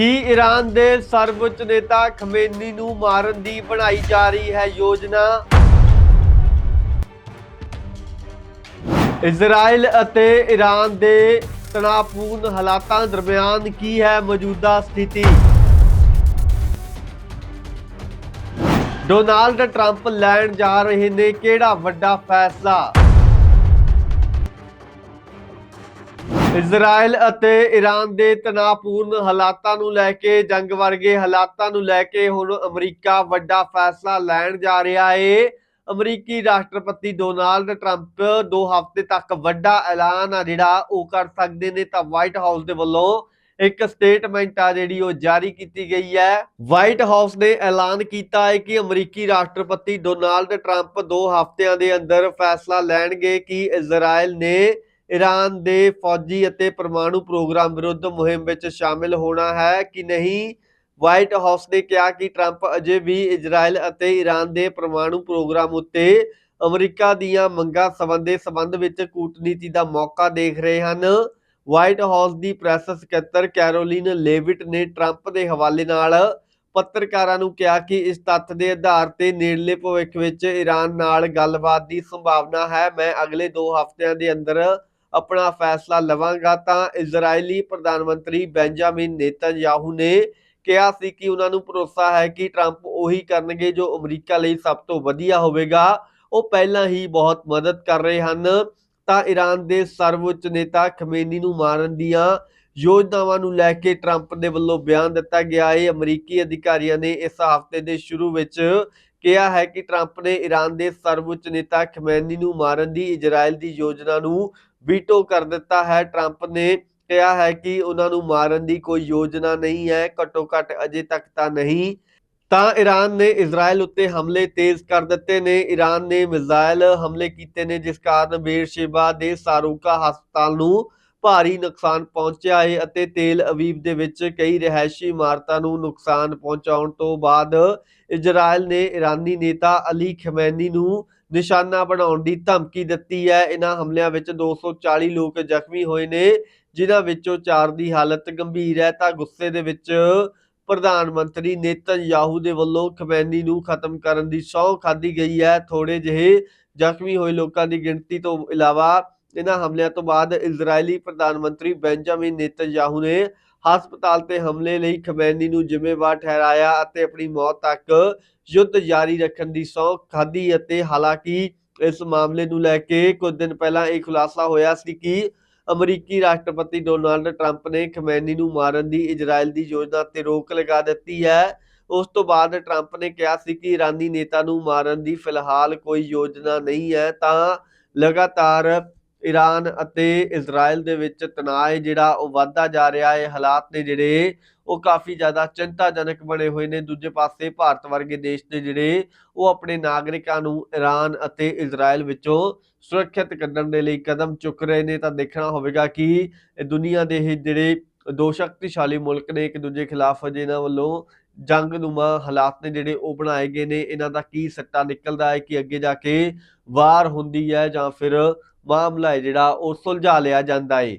ਕੀ Iran ਦੇ ਸਰਵਉੱਚ ਨੇਤਾ ਖਮੇਨੀ ਨੂੰ ਮਾਰਨ ਦੀ ਬਣਾਈ ਜਾ ਰਹੀ ਹੈ ਯੋਜਨਾ? ਇਜ਼ਰਾਈਲ ਅਤੇ ਈਰਾਨ ਦੇ ਤਣਾਅਪੂਰਨ ਹਾਲਾਤਾਂ ਦਰਮਿਆਨ ਕੀ ਹੈ ਮੌਜੂਦਾ ਸਥਿਤੀ? ਡੋਨਾਲਡ ਟਰੰਪ ਲੈਣ ਜਾ ਰਹੇ ਨੇ ਕਿਹੜਾ ਵੱਡਾ ਫੈਸਲਾ? ਇਜ਼ਰਾਈਲ ਅਤੇ ਈਰਾਨ ਦੇ ਤਣਾਅਪੂਰਨ ਹਾਲਾਤਾਂ ਨੂੰ ਲੈ ਕੇ, ਜੰਗ ਵਰਗੇ ਹਾਲਾਤਾਂ ਨੂੰ ਲੈ ਕੇ ਹੁਣ ਅਮਰੀਕਾ ਵੱਡਾ ਫੈਸਲਾ ਲੈਣ ਜਾ ਰਿਹਾ ਏ। ਅਮਰੀਕੀ ਰਾਸ਼ਟਰਪਤੀ ਡੋਨਾਲਡ ਟਰੰਪ 2 ਹਫ਼ਤੇ ਤੱਕ ਵੱਡਾ ਐਲਾਨ ਆ ਜਿਹੜਾ ਉਹ ਕਰ ਸਕਦੇ ਨੇ ਤਾਂ ਵਾਈਟ ਹਾਊਸ ਦੇ ਵੱਲੋਂ ਇੱਕ ਸਟੇਟਮੈਂਟ ਆ ਜਿਹੜੀ ਉਹ ਜਾਰੀ ਕੀਤੀ ਗਈ ਹੈ। ਵਾਈਟ ਹਾਊਸ ਨੇ ਐਲਾਨ ਕੀਤਾ ਹੈ ਕਿ ਅਮਰੀਕੀ ਰਾਸ਼ਟਰਪਤੀ ਡੋਨਾਲਡ ਟਰੰਪ 2 ਹਫ਼ਤਿਆਂ ਦੇ ਅੰਦਰ ਫੈਸਲਾ ਲੈਣਗੇ ਕਿ ਇਜ਼ਰਾਈਲ ਨੇ ਈਰਾਨ ਦੇ ਫੌਜੀ ਅਤੇ ਪਰਮਾਣੂ ਪ੍ਰੋਗਰਾਮ ਵਿਰੁੱਧ ਮੁਹਿੰਮ ਵਿੱਚ ਸ਼ਾਮਿਲ ਹੋਣਾ ਹੈ ਕਿ ਨਹੀਂ? ਵਾਈਟ ਹਾਊਸ ਨੇ ਕਿਹਾ ਕਿ ਟਰੰਪ ਅਜੇ ਵੀ ਇਜ਼ਰਾਈਲ ਅਤੇ ਈਰਾਨ ਦੇ ਪਰਮਾਣੂ ਪ੍ਰੋਗਰਾਮ ਉੱਤੇ ਅਮਰੀਕਾ ਦੀਆਂ ਮੰਗਾਂ ਸੰਬੰਧੇ ਸੰਬੰਧ ਵਿੱਚ ਕੂਟਨੀਤੀ ਦਾ ਮੌਕਾ ਦੇਖ ਰਹੇ ਹਨ। ਵਾਈਟ ਹਾਊਸ ਦੀ ਪ੍ਰੈਸ ਸਕੱਤਰ ਕੈਰੋਲਿਨ ਲੇਵਿਟ ਨੇ ਟਰੰਪ ਦੇ ਹਵਾਲੇ ਨਾਲ ਪੱਤਰਕਾਰਾਂ ਨੂੰ ਕਿਹਾ ਕਿ ਇਸ ਤੱਥ ਦੇ ਆਧਾਰ ਤੇ ਨੇੜਲੇ ਭਵਿੱਖ ਵਿੱਚ ਈਰਾਨ ਨਾਲ ਗੱਲਬਾਤ ਦੀ ਸੰਭਾਵਨਾ ਹੈ। ਮੈਂ ਅਗਲੇ 2 ਹਫ਼ਤਿਆਂ ਦੇ ਅੰਦਰ ਆਪਣਾ ਫੈਸਲਾ ਲਵਾਂਗਾ ਤਾਂ ਇਜ਼ਰਾਈਲੀ ਪ੍ਰਧਾਨ ਮੰਤਰੀ ਬੈਂਜਾਮਿਨ ਨੇਤਨਯਾਹੂ ਨੇ ਕਿਹਾ ਸੀ ਕਿ ਉਹਨਾਂ ਨੂੰ ਭਰੋਸਾ ਹੈ ਕਿ ਟਰੰਪ ਉਹੀ ਕਰਨਗੇ ਜੋ ਅਮਰੀਕਾ ਲਈ ਸਭ ਤੋਂ ਵਧੀਆ ਹੋਵੇਗਾ। ਉਹ ਪਹਿਲਾਂ ਹੀ ਬਹੁਤ ਮਦਦ ਕਰ ਰਹੇ ਹਨ। ਤਾਂ ਈਰਾਨ ਦੇ ਸਰਵਉੱਚ ਨੇਤਾ ਖਮੇਨੀ ਨੂੰ ਮਾਰਨ ਦੀਆਂ ਯੋਜਨਾਵਾਂ ਨੂੰ ਲੈ ਕੇ ਟਰੰਪ ਦੇ ਵੱਲੋਂ ਬਿਆਨ ਦਿੱਤਾ ਗਿਆ। ਹੈ ਅਮਰੀਕੀ ਅਧਿਕਾਰੀਆਂ ਨੇ ਇਸ ਹਫ਼ਤੇ ਦੇ ਸ਼ੁਰੂ ਵਿੱਚ ਕਿਹਾ ਹੈ ਕਿ ਟਰੰਪ ਨੇ ਈਰਾਨ ਦੇ ਸਰਵਉੱਚ ਨੇਤਾ ਖਮੇਨੀ ਨੂੰ ਮਾਰਨ ਦੀ ਇਜ਼ਰਾਈਲ ਦੀ ਯੋਜਨਾ ਨੂੰ ਵੀਟੋ ਕਰ ਦਿੱਤਾ ਹੈ। ਟਰੰਪ ਨੇ ਕਿਹਾ ਹੈ ਕਿ ਉਹਨਾਂ ਨੂੰ ਮਾਰਨ ਦੀ ਕੋਈ ਯੋਜਨਾ ਨਹੀਂ ਹੈ। ਘੱਟੋ ਘੱਟ ਅਜੇ ਤੱਕ ਤਾਂ ਨਹੀਂ। ਤਾਂ ਈਰਾਨ ਨੇ ਇਜ਼ਰਾਈਲ ਉੱਤੇ ਹਮਲੇ ਤੇਜ਼ ਕਰ ਦਿੱਤੇ ਨੇ। ਈਰਾਨ ਨੇ ਮਿਜ਼ਾਈਲ ਹਮਲੇ ਕੀਤੇ ਨੇ, ਜਿਸ ਕਾਰਨ ਬੇਰਸ਼ੇਬਾ ਦੇ ਸਾਰੂਕਾ ਹਸਪਤਾਲ ਨੂੰ ਭਾਰੀ ਨੁਕਸਾਨ ਪਹੁੰਚਿਆ ਹੈ ਅਤੇ ਤੇਲ ਅਵੀਵ ਦੇ ਵਿੱਚ ਕਈ ਰਿਹਾਇਸ਼ੀ ਇਮਾਰਤਾਂ ਨੂੰ ਨੁਕਸਾਨ ਪਹੁੰਚਾਉਣ ਤੋਂ ਬਾਅਦ ਇਜ਼ਰਾਈਲ ਨੇ ਇਰਾਨੀ ਨੇਤਾ ਅਲੀ ਖਮੈਨੀ ਨੂੰ ਨਿਸ਼ਾਨਾ ਬਣਾਉਣ ਦੀ ਧਮਕੀ ਦਿੱਤੀ ਹੈ। ਇਹਨਾਂ ਹਮਲਿਆਂ ਵਿੱਚ 240 ਲੋਕ ਜ਼ਖਮੀ ਹੋਏ ਨੇ, ਜਿਨ੍ਹਾਂ ਵਿੱਚੋਂ 4 ਦੀ ਹਾਲਤ ਗੰਭੀਰ ਹੈ। ਤਾਂ ਗੁੱਸੇ ਦੇ ਵਿੱਚ ਪ੍ਰਧਾਨ ਮੰਤਰੀ ਨੇਤਨ ਯਾਹੂ ਦੇ ਵੱਲੋਂ ਖਮੈਨੀ ਨੂੰ ਖਤਮ ਕਰਨ ਦੀ ਸਹੁੰ ਖਾਧੀ ਗਈ ਹੈ। ਥੋੜੇ ਜਿਹੇ ਜ਼ਖਮੀ ਹੋਏ ਲੋਕਾਂ ਦੀ ਗਿਣਤੀ ਤੋਂ ਇਲਾਵਾ ਇਹਨਾਂ ਹਮਲਿਆਂ ਤੋਂ ਬਾਅਦ ਇਜ਼ਰਾਈਲੀ ਪ੍ਰਧਾਨ ਮੰਤਰੀ ਬੈਂਜਾਮਿਨ ਨੇਤਨ ਨੇਤਨਯਾਹੂ ਨੇ ਹਸਪਤਾਲ ਤੇ ਹਮਲੇ ਲਈ ਖਮੈਨੀ ਨੂੰ ਜ਼ਿੰਮੇਵਾਰ ਠਹਿਰਾਇਆ ਅਤੇ ਆਪਣੀ ਮੌਤ ਤੱਕ ਯੁੱਧ ਜਾਰੀ ਰੱਖਣ ਦੀ ਸਹੁੰ ਖਾਧੀ ਅਤੇ ਹਾਲਾਂਕਿ ਇਸ ਮਾਮਲੇ ਨੂੰ ਲੈ ਕੇ ਕੁਝ ਦਿਨ ਪਹਿਲਾਂ ਇਹ ਖੁਲਾਸਾ ਹੋਇਆ ਸੀ ਕਿ ਅਮਰੀਕੀ ਰਾਸ਼ਟਰਪਤੀ ਡੋਨਾਲਡ ਟਰੰਪ ਨੇ ਖਮੈਨੀ ਨੂੰ ਮਾਰਨ ਦੀ ਇਜ਼ਰਾਈਲ ਦੀ ਯੋਜਨਾ ਤੇ ਰੋਕ ਲਗਾ ਦਿੱਤੀ ਹੈ। ਉਸ ਤੋਂ ਬਾਅਦ ਟਰੰਪ ਨੇ ਕਿਹਾ ਸੀ ਕਿ ਇਰਾਨੀ ਨੇਤਾ ਨੂੰ ਮਾਰਨ ਦੀ ਫਿਲਹਾਲ ਕੋਈ ਯੋਜਨਾ ਨਹੀਂ ਹੈ, ਤਾਂ ਲਗਾਤਾਰ ਈਰਾਨ ਅਤੇ ਇਜ਼ਰਾਈਲ ਦੇ ਵਿੱਚ ਤਣਾਅ ਜਿਹੜਾ ਉਹ ਵੱਧਦਾ ਜਾ ਰਿਹਾ ਹੈ। ਹਾਲਾਤ ਨੇ ਜਿਹੜੇ, ਉਹ ਕਾਫੀ ਜ਼ਿਆਦਾ ਚਿੰਤਾਜਨਕ ਬਣੇ ਹੋਏ ਨੇ। ਦੂਜੇ ਪਾਸੇ ਭਾਰਤ ਵਰਗੇ ਦੇਸ਼ ਦੇ ਜਿਹੜੇ, ਉਹ ਆਪਣੇ ਨਾਗਰਿਕਾਂ ਨੂੰ ਈਰਾਨ ਅਤੇ ਇਜ਼ਰਾਈਲ ਵਿੱਚੋਂ ਸੁਰੱਖਿਅਤ ਕੱਢਣ ਦੇ ਲਈ ਕਦਮ ਚੁੱਕ ਰਹੇ ਨੇ। ਤਾਂ ਦੇਖਣਾ ਹੋਵੇਗਾ ਕਿ ਇਹ ਦੁਨੀਆ ਦੇ ਇਹ ਜਿਹੜੇ ਦੋ ਸ਼ਕਤੀਸ਼ਾਲੀ ਮੁਲਕ ਨੇ, ਇੱਕ ਦੂਜੇ ਖਿਲਾਫ ਅਜੇ ਇਹਨਾਂ ਵੱਲੋਂ ਜੰਗਨੁਮਾ ਹਾਲਾਤ ਨੇ ਜਿਹੜੇ ਉਹ ਬਣਾਏ ਗਏ ਨੇ, ਇਹਨਾਂ ਦਾ ਕੀ ਸੱਟਾ ਨਿਕਲਦਾ ਹੈ, ਕਿ ਅੱਗੇ ਜਾ ਕੇ ਵਾਰ ਹੁੰਦੀ ਹੈ ਜਾਂ ਫਿਰ ਮਾਮਲਾ ਹੈ ਜਿਹੜਾ ਉਹ ਸੁਲਝਾ ਲਿਆ ਜਾਂਦਾ ਹੈ।